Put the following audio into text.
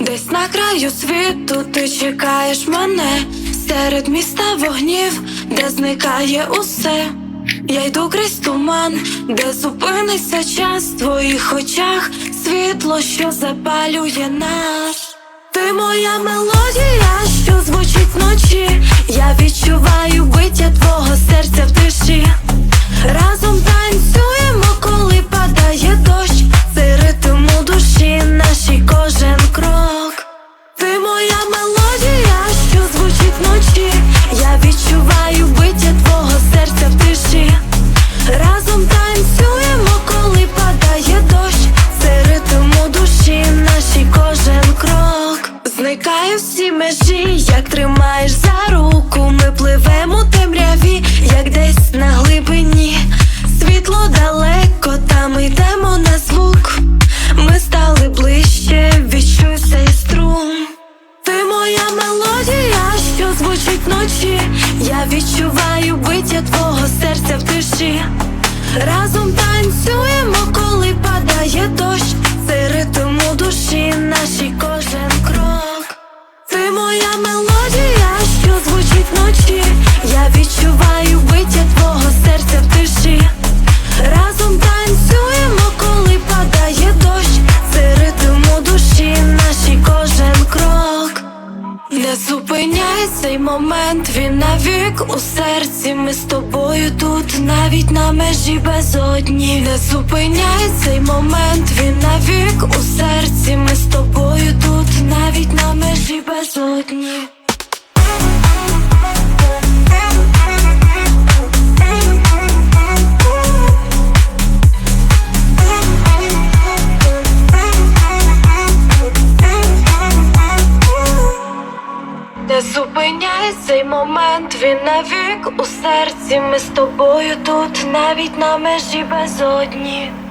Десь на краю світу ти чекаєш мене серед міста вогнів, де зникає усе. Я йду крізь туман, де зупиниться час в твоїх очах, світло, що запалює нас. Зникає всі межі, як тримаєш за руку. Ми пливемо темряві, як десь на глибині. Світло далеко, там йдемо на звук. Ми стали ближче, відчуй цей струм. Ти моя мелодія, що звучить вночі. Я відчуваю биття твого серця в Моя мелодія, що звучить вночі. Я відчуваю биття твого серця в тиші. Разом танцюємо, коли падає дощ. Це ритм у душі, нашій кожен крок. Не зупиняй цей момент, він навік у серці. Ми з тобою тут, навіть на межі безодні. Не зупиняй цей момент, він навік безодні. Не зупиняй цей момент, він навік у серці. Ми з тобою тут, навіть на межі безодні.